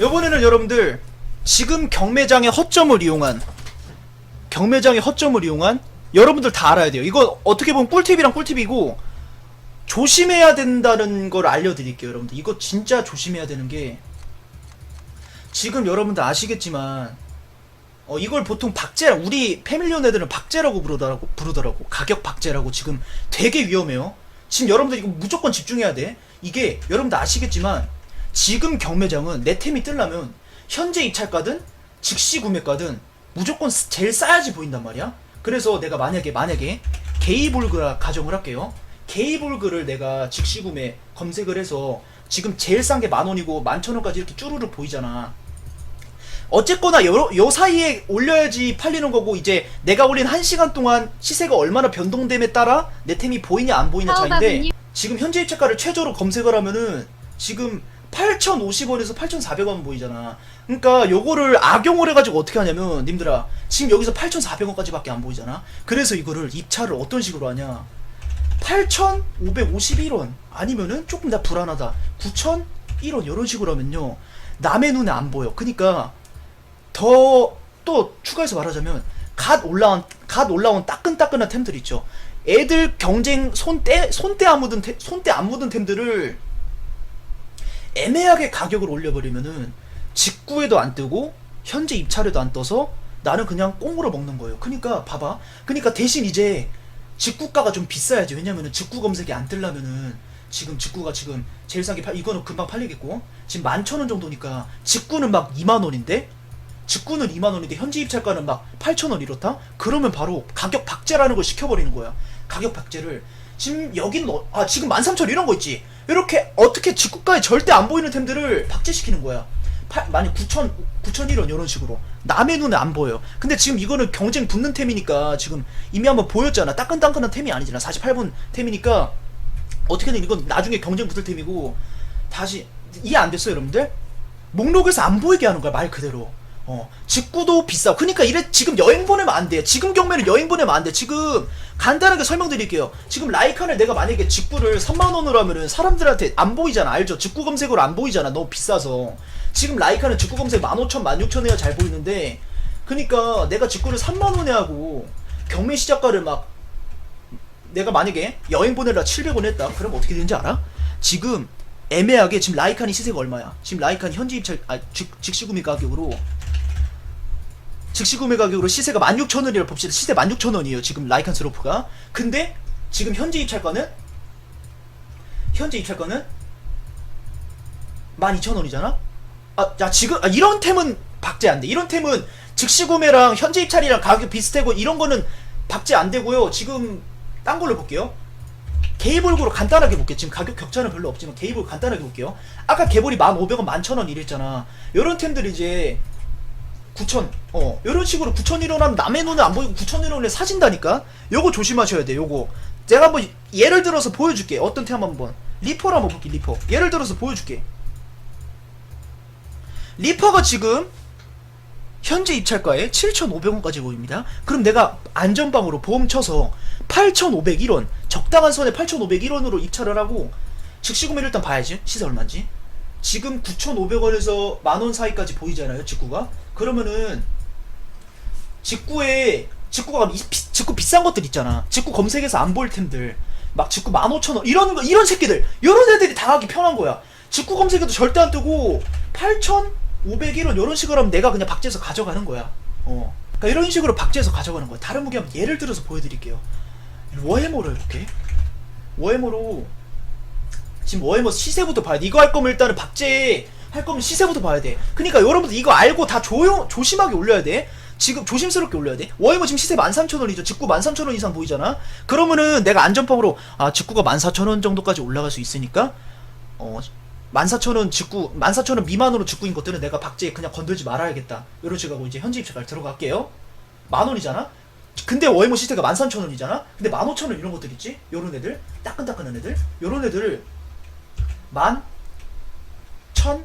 이번에는 여러분들 지금 경매장의 허점을 이용한 경매장의 허점을 이용한 여러분들 다 알아야 돼요. 이거 어떻게 보면 꿀팁이랑 꿀팁이고 조심해야 된다는 걸 알려드릴게요, 여러분들. 이거 진짜 조심해야 되는 게 지금 여러분들 아시겠지만 어 이걸 보통 박제 우리 패밀리온 애들은 박제라고 부르더라고 부르더라고 가격 박제라고 지금 되게 위험해요. 지금 여러분들 이거 무조건 집중해야 돼. 이게 여러분들 아시겠지만 지금 경매장은 내 템이 뜨려면 현재 입찰가든 즉시 구매가든 무조건 스- 제일 싸야지 보인단 말이야. 그래서 내가 만약에 만약에 게이볼그라 가정을 할게요. 게이볼그를 내가 즉시 구매 검색을 해서 지금 제일 싼 게 만 원이고 만천 원까지 이렇게 쭈루룩 보이잖아. 어쨌거나 요, 요 사이에 올려야지 팔리는 거고 이제 내가 올린 한 시간 동안 시세가 얼마나 변동됨에 따라 내 템이 보이냐 안 보이냐 차인데 사오바분님. 지금 현재 입찰가를 최저로 검색을 하면은 지금 8,050원에서 8,400원 보이잖아. 그러니까 요거를 악용을 해가지고 어떻게 하냐면 님들아 지금 여기서 8,400원까지밖에 안 보이잖아. 그래서 이거를 입찰을 어떤 식으로 하냐? 8,551원 아니면은 조금 나 불안하다. 9,001원 이런 식으로 하면요 남의 눈에 안 보여. 그러니까 더 또 추가해서 말하자면 갓 올라온 갓 올라온 따끈따끈한 템들 있죠. 애들 경쟁 손때 손때 안 묻은 템, 손때 안 묻은 템들을 애매하게 가격을 올려버리면은 직구에도 안 뜨고 현재 입찰에도 안 떠서 나는 그냥 꽁으로 먹는 거예요. 그러니까 봐봐. 그러니까 대신 이제 직구가가 좀 비싸야지. 왜냐면은 직구 검색이 안 뜨려면은 지금 직구가 지금 제일 싼 게 팔 이거는 금방 팔리겠고 지금 만천 원 정도니까 직구는 막 2만 원인데 직구는 2만 원인데 현지 입찰가는 막 8천 원 이렇다? 그러면 바로 가격 박제라는 걸 시켜버리는 거야. 가격 박제를 지금 여긴 어, 아 지금 13,000 이런 거 있지. 이렇게 어떻게 직구가에 절대 안 보이는 템들을 박제시키는 거야. 팔- 만약 9천 9,001원 이런 식으로 남의 눈에 안 보여. 근데 지금 이거는 경쟁 붙는 템이니까 지금 이미 한번 보였잖아. 따끈따끈한 템이 아니잖아. 48분 템이니까 어떻게든 이건 나중에 경쟁 붙을 템이고 다시 이해 안 됐어요, 여러분들? 목록에서 안 보이게 하는 거야 말 그대로. 어 직구도 비싸. 그러니까 이래 지금 여행 보내면 안 돼. 지금 경매는 여행 보내면 안 돼. 지금 간단하게 설명드릴게요. 지금 라이칸을 내가 만약에 직구를 3만 원으로 하면은 사람들한테 안 보이잖아. 알죠? 직구 검색으로 안 보이잖아. 너무 비싸서. 지금 라이칸은 직구 검색 15,000, 16,000 해야 잘 보이는데 그러니까 내가 직구를 3만 원에 하고 경매 시작가를 막 내가 만약에 여행 보내라 700원 했다. 그럼 어떻게 되는지 알아? 지금 애매하게 지금 라이칸이 시세가 얼마야? 지금 라이칸 현지 입찰 아 즉, 즉시 구매 가격으로 즉시 구매 가격으로 시세가 16,000원이라 봅시다. 시세 16,000원이에요. 지금 라이칸 스로프가. 근데 지금 현지 입찰가는 현지 입찰가는 12,000원이잖아. 아, 야 지금 아, 이런 템은 박제 안 돼. 이런 템은 즉시 구매랑 현지 입찰이랑 가격 비슷하고 이런 거는 박제 안 되고요. 지금 딴 걸로 볼게요. 게이볼고로 간단하게 볼게요. 지금 가격 격차는 별로 없지만 게이볼 간단하게 볼게요. 아까 개볼이 1,500원, 11,000원 이랬잖아. 이런 템들 이제 9천 어. 이런 식으로 9천 1원 하면 남의 눈에 안 보이고 9천 1원에 사진다니까? 요거 조심하셔야 돼 요거. 제가 한번 예를 들어서 보여줄게. 어떤 템 한번 리퍼를 한번 볼게 리퍼. 예를 들어서 보여줄게. 리퍼가 지금 현재 입찰가에 7,500원까지 보입니다. 그럼 내가 안전방으로 보험 쳐서 8,501원 적당한 선에 8,501원으로 입찰을 하고 즉시 구매를 일단 봐야지. 시세 얼마인지. 지금 9,500원에서 만원 사이까지 보이잖아요 직구가. 그러면은 직구에 직구가 이- 비- 직구 비싼 것들 있잖아. 직구 검색해서 안 보일 템들. 막 직구 15,000원 이런 거 이런 새끼들. 이런 애들이 당하기 편한 거야. 직구 검색해도 절대 안 뜨고 8,501원 이런 식으로 하면 내가 그냥 박제해서 가져가는 거야. 어. 그러니까 이런 식으로 박제해서 가져가는 거야. 다른 무기 한번 예를 들어서 보여 드릴게요. 워해머로 해볼게. 워해머로 지금 워해머 시세부터 봐야 돼. 이거 할 거면 일단은 박제 할 거면 시세부터 봐야 돼. 그러니까 여러분들 이거 알고 다 조용 조심하게 올려야 돼. 지금 조심스럽게 올려야 돼. 워해머 지금 시세 13,000원이죠. 직구 13,000원 이상 보이잖아. 그러면은 내가 안전빵으로 아, 직구가 14,000원 정도까지 올라갈 수 있으니까 어 14,000원 직구 14,000원 미만으로 직구인 것들은 내가 박제 그냥 건들지 말아야겠다. 이런 식으로 하고 이제 현지 입찰 들어갈게요. 만 원이잖아. 근데 워해머 시세가 13,000원이잖아. 근데 15,000원 이런 것들 있지? 요런 애들 따끈따끈한 애들 요런 애들을 만, 천,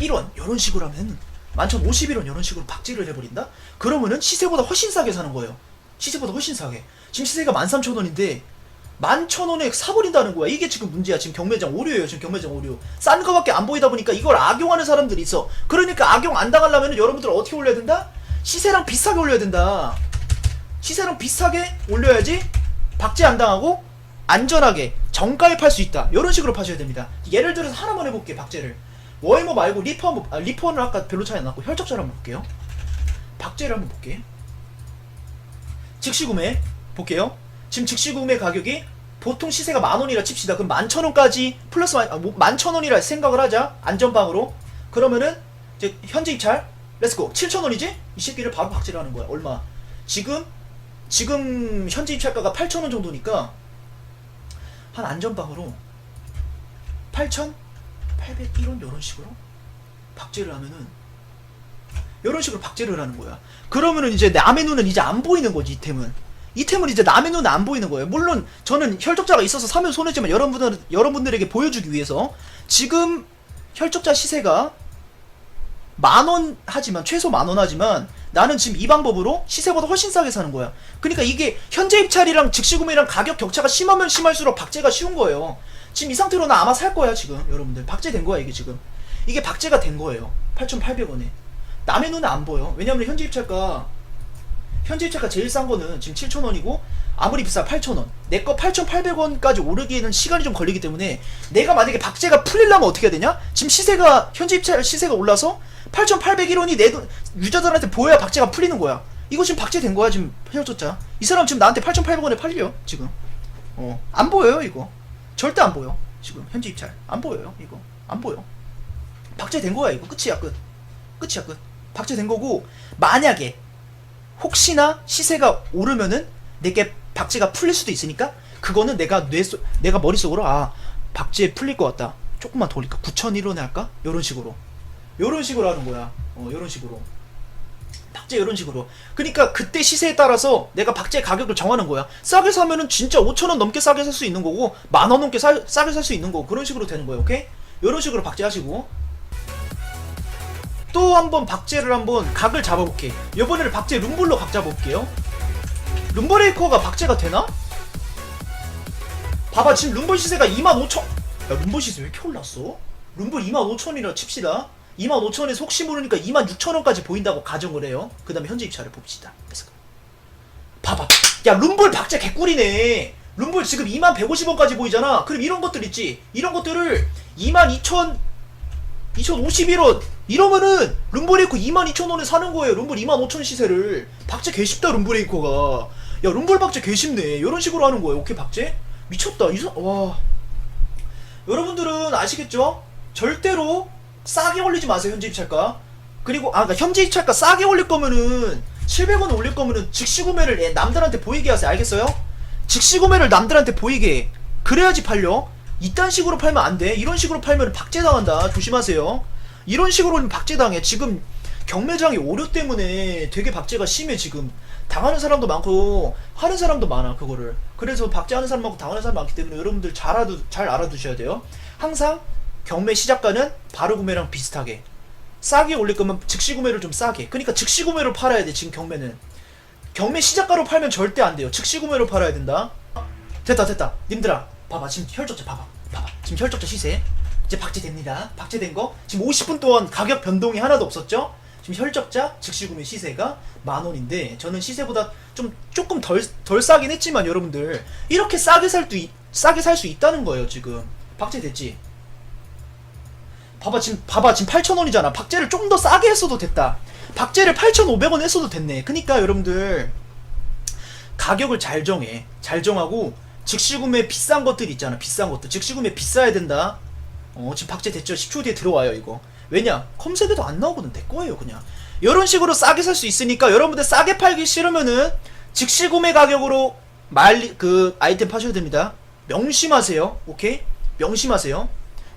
1원 이런 식으로 하면 만천 51원 이런 식으로 박제를 해버린다? 그러면은 시세보다 훨씬 싸게 사는 거예요. 시세보다 훨씬 싸게. 지금 시세가 13,000원인데 11,000원에 사버린다는 거야. 이게 지금 문제야. 지금 경매장 오류예요. 지금 경매장 오류. 싼 거밖에 안 보이다 보니까 이걸 악용하는 사람들이 있어. 그러니까 악용 안 당하려면 여러분들 어떻게 올려야 된다? 시세랑 비슷하게 올려야 된다. 시세랑 비슷하게 올려야지 박제 안 당하고 안전하게 정가에 팔 수 있다. 이런 식으로 파셔야 됩니다. 예를 들어서 하나만 해볼게 박제를. 워이머 말고 리퍼 한번 아, 리퍼는 아까 별로 차이 안 났고 혈적자를 한번 볼게요. 박제를 한번 볼게. 즉시 구매 볼게요. 지금 즉시 구매 가격이 보통 시세가 만 원이라 칩시다. 그럼 만 천 원까지 플러스 만, 아, 뭐, 만천 원이라 생각을 하자. 안전방으로. 그러면은 이제 현재 입찰 렛츠고 7천 원이지? 이 새끼를 바로 박제를 하는 거야. 얼마? 지금 지금 현재 입찰가가 8천 원 정도니까 한 안전방으로 8,801원 이런 식으로 박제를 하면은 이런 식으로 박제를 하는 거야. 그러면은 이제 남의 눈은 이제 안 보이는 거지 이템은. 이템은 이제 남의 눈은 안 보이는 거예요. 물론 저는 혈족자가 있어서 사면 손해지만 여러분들 여러분들에게 보여주기 위해서 지금 혈족자 시세가 만 원 하지만 최소 만 원 하지만 나는 지금 이 방법으로 시세보다 훨씬 싸게 사는 거야. 그러니까 이게 현재 입찰이랑 즉시 구매랑 가격 격차가 심하면 심할수록 박제가 쉬운 거예요. 지금 이 상태로 나 아마 살 거야 지금 여러분들 박제된 거야 이게 지금 이게 박제가 된 거예요. 8,800원에 남의 눈에 안 보여. 왜냐면 현재 입찰가 현재 입찰가 제일 싼 거는 지금 7,000원이고 아무리 비싸 8,000원. 내 거 8,800원까지 오르기에는 시간이 좀 걸리기 때문에 내가 만약에 박제가 풀리려면 어떻게 해야 되냐? 지금 시세가 현재 입찰 시세가 올라서 8,801원이 내 돈, 유저들한테 보여야 박제가 풀리는 거야. 이거 지금 박제된 거야 지금 헤어졌자. 이 사람 지금 나한테 8,800원에 팔려 지금. 어, 안 보여요 이거. 절대 안 보여. 지금 현재 입찰 안 보여요 이거. 안 보여. 박제된 거야 이거 끝이야 끝. 끝이야 끝. 박제된 거고 만약에 혹시나 시세가 오르면은 내게 박제가 풀릴 수도 있으니까 그거는 내가 뇌 속, 내가 머릿속으로 아 박제 풀릴 것 같다 조금만 더 올릴까 9,001원에 할까 요런 식으로 요런 식으로 하는 거야 어 요런 식으로 박제 요런 식으로 그러니까 그때 시세에 따라서 내가 박제 가격을 정하는 거야 싸게 사면은 진짜 5,000원 넘게 싸게 살 수 있는 거고 만 원 넘게 사, 싸게 살 수 있는 거고 그런 식으로 되는 거예요 오케이 요런 식으로 박제하시고 또 한번 박제를 한번 각을 잡아볼게. 이번에는 박제 룸볼로 각 잡아볼게요. 룸버레이커가 박제가 되나? 봐봐 지금 룸볼 시세가 25,000. 야 룸볼 시세 왜 이렇게 올랐어? 룸볼 25,000이라 칩시다. 25,000에 혹시 모르니까 26,000원까지 보인다고 가정을 해요. 그 다음에 현재 입찰을 봅시다. 그래서 봐봐. 야 룸볼 박제 개꿀이네. 룸볼 지금 2150원까지 보이잖아. 그럼 이런 것들 있지. 이런 것들을 22,000 2051원 이러면은 룸브레이커 22,000원에 사는 거예요 룸블 25,000 시세를 박제 개쉽다 룸브레이커가 야 룸블 박제 개쉽네 이런 식으로 하는 거예요 오케이 박제 미쳤다 이사 와 여러분들은 아시겠죠 절대로 싸게 올리지 마세요 현재 입찰가 그리고 아 그러니까 현재 입찰가 싸게 올릴 거면은 700원 올릴 거면은 즉시 구매를 예, 남들한테 보이게 하세요 알겠어요 즉시 구매를 남들한테 보이게 해. 그래야지 팔려 이딴 식으로 팔면 안 돼. 이런 식으로 팔면 박제당한다. 조심하세요. 이런 식으로는 박제당해. 지금 경매장의 오류 때문에 되게 박제가 심해 지금. 당하는 사람도 많고 하는 사람도 많아 그거를. 그래서 박제하는 사람 많고 당하는 사람 많기 때문에 여러분들 잘, 알아두, 잘 알아두셔야 돼요. 항상 경매 시작가는 바로 구매랑 비슷하게 싸게 올릴 거면 즉시 구매를 좀 싸게. 그러니까 즉시 구매로 팔아야 돼 지금 경매는. 경매 시작가로 팔면 절대 안 돼요. 즉시 구매로 팔아야 된다. 됐다 됐다. 님들아 봐봐 지금 혈족자 봐봐 봐봐 지금 혈족자 시세 이제 박제됩니다 박제된 거 지금 50분 동안 가격 변동이 하나도 없었죠 지금 혈적자 즉시 구매 시세가 만 원인데 저는 시세보다 좀 조금 덜 덜 싸긴 했지만 여러분들 이렇게 싸게 살도 싸게 살 수 있다는 거예요 지금 박제됐지 봐봐 지금 봐봐 지금 8,000원이잖아. 박제를 좀 더 싸게 했어도 됐다. 박제를 8,500원 했어도 됐네. 그니까 여러분들 가격을 잘 정해. 잘 정하고 즉시 구매 비싼 것들 있잖아. 비싼 것들. 즉시 구매 비싸야 된다. 어 지금 박제 됐죠? 10초 뒤에 들어와요 이거. 왜냐? 컴색에도 안 나오거든. 내 거예요 그냥. 이런 식으로 싸게 살 수 있으니까 여러분들 싸게 팔기 싫으면은 즉시 구매 가격으로 말리 그 아이템 파셔야 됩니다. 명심하세요. 오케이? 명심하세요.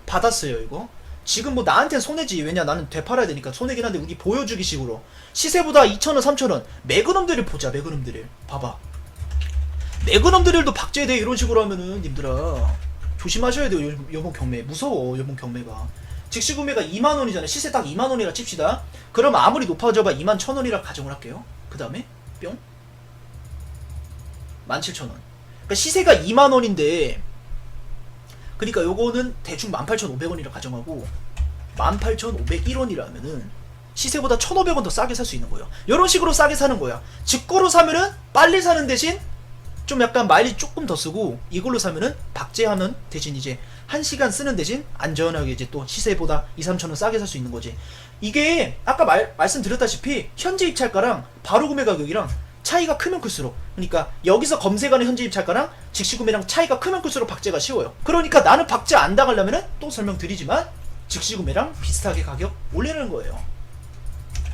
받았어요 이거 지금 뭐 나한테 손해지. 왜냐? 나는 되팔아야 되니까 손해긴 한데 우리 보여주기 식으로. 시세보다 2,000원 3,000원. 매그넘들을 보자 매그넘들을. 봐봐. 매그넘들도 박제돼. 이런 식으로 하면은 님들아. 조심하셔야 돼요 요- 요번 경매. 무서워 요번 경매가. 즉시 구매가 2만 원이잖아요. 시세 딱 2만 원이라 칩시다. 그럼 아무리 높아져봐 2만 1천 원이라 가정을 할게요. 그 다음에 뿅. 17,000원. 그러니까 시세가 2만 원인데 그러니까 요거는 대충 18,500원이라 가정하고 18,501원이라면은 시세보다 1,500원 더 싸게 살 수 있는 거예요. 이런 식으로 싸게 사는 거야. 직구로 사면은 빨리 사는 대신 좀 약간 마일리 조금 더 쓰고 이걸로 사면은 박제하면 대신 이제 1시간 쓰는 대신 안전하게 이제 또 시세보다 2, 3천 원 싸게 살 수 있는 거지. 이게 아까 말, 말씀드렸다시피 현재 입찰가랑 바로 구매 가격이랑 차이가 크면 클수록 그러니까 여기서 검색하는 현재 입찰가랑 직시 구매랑 차이가 크면 클수록 박제가 쉬워요. 그러니까 나는 박제 안 당하려면은 또 설명드리지만 직시 구매랑 비슷하게 가격 올리는 거예요.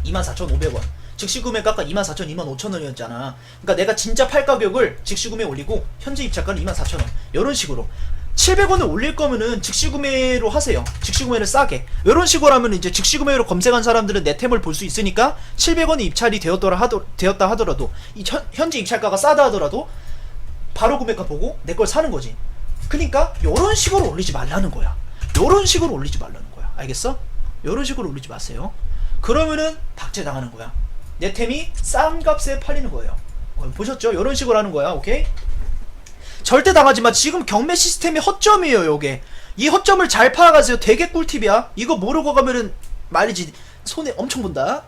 24,500원. 즉시 구매 깎아 24,000, 25,000원이었잖아. 그러니까 내가 진짜 팔 가격을 즉시 구매 올리고 현재 입찰가는 24,000원. 이런 식으로. 700원을 올릴 거면은 즉시 구매로 하세요. 즉시 구매를 싸게. 이런 식으로 하면 이제 즉시 구매로 검색한 사람들은 내 템을 볼 수 있으니까 700원이 입찰이 되었더라 하더, 되었다 하더라도 이 현, 현재 입찰가가 싸다 하더라도 바로 구매가 보고 내 걸 사는 거지. 그러니까 이런 식으로 올리지 말라는 거야. 이런 식으로 올리지 말라는 거야. 알겠어? 이런 식으로 올리지 마세요. 그러면은 박제 당하는 거야. 내 템이 싼 값에 팔리는 거예요. 어, 보셨죠? 이런 식으로 하는 거야. 오케이? 절대 당하지 마. 지금 경매 시스템이 허점이에요, 요게. 이 허점을 잘 파악하세요. 되게 꿀팁이야. 이거 모르고 가면은 말이지 손해 엄청 본다.